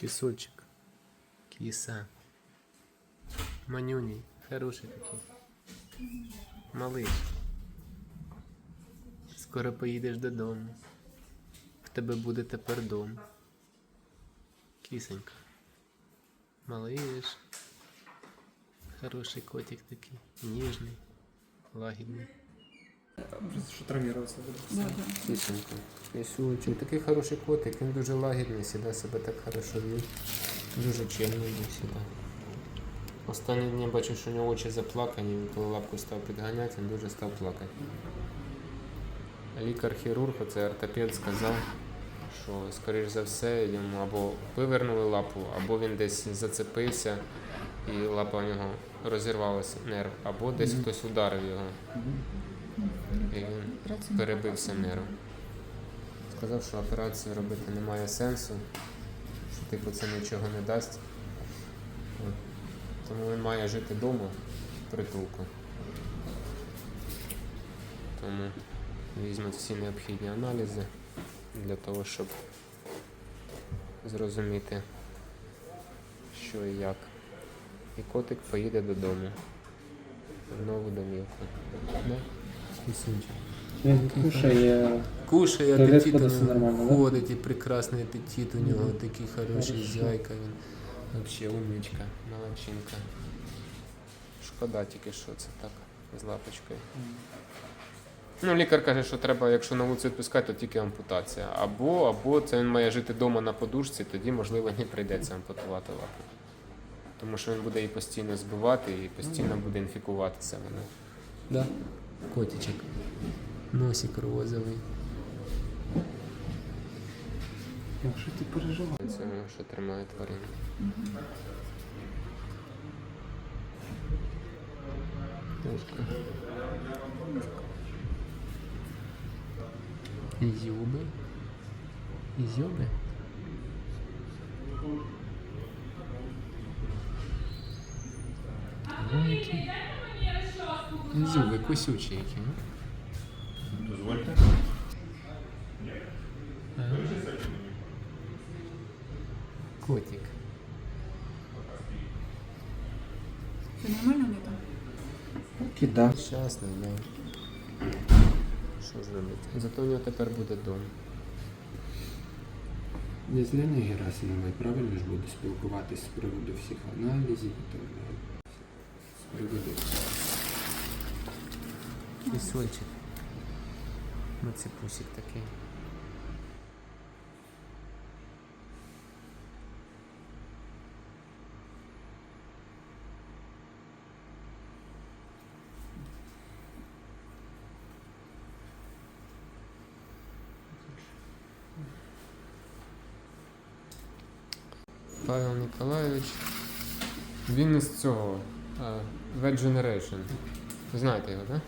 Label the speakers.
Speaker 1: Кисочек. Киса. Манюній. Хороший такий. Малий. Скоро поїдеш додому. В тебе буде тепер дом. Кисонька. Малиш. Хороший котик такий. Ніжний. Лагідний.
Speaker 2: Що травмувався буде.
Speaker 3: Да, да.
Speaker 1: Кисонька. Кисючий. Такий хороший котик, він дуже лагідний, завжди себе так хорошо вів. Дуже чемний був завжди. Останні дні бачу, що у нього очі заплакані, він коли лапку став підганяти, він дуже став плакати. Лікар-хірург, оце ортопед, сказав, що, скоріш за все, йому або вивернули лапу, або він десь зацепився і лапа у нього розірвалася нерв, або десь хтось ударив його. І він перебився нерв. Сказав, що операцію робити немає сенсу, що типу це нічого не дасть. От. Тому він має жити вдома в притулку. Тому візьмуть всі необхідні аналізи для того, щоб зрозуміти, що і як. І котик поїде додому. В нову домівку.
Speaker 2: Він кушає.
Speaker 1: Кушає апетит,
Speaker 2: ходить,
Speaker 1: і прекрасний апетит у нього, такий хороший зяйка він. Вообще умничка, молодчинка. Шкода тільки, що це так, з лапочкою. Ну, лікар каже, що треба, якщо на вулицю відпускати, то тільки ампутація. Або, або це він має жити вдома на подушці, тоді, можливо, не прийдеться ампутувати лапу. Тому що він буде її постійно збивати і постійно буде інфікуватися вона. Да? котичек. Носик розовый.
Speaker 2: Як же ти переживаєш?
Speaker 1: Це воно, що тримає тварину. Тушка. Зюби. Зюби. Зюби. Які. Зюби кусючі які. ну.
Speaker 4: Дозвольте.
Speaker 1: Ага. Котик.
Speaker 3: Це нормально не там?
Speaker 2: Кида.
Speaker 1: Щасний, да. Що ж робити? Зато у нього тепер буде дом.
Speaker 5: Не з Леною Герасимовою правильно ж буду спілкуватись з приводу всіх аналізів і так далі. З приводу
Speaker 1: Пісольчик. Ну це пусик такий. Павел Ніколаєвич. Він із цього. е, Red Generation. Ви знаєте його, так? Да?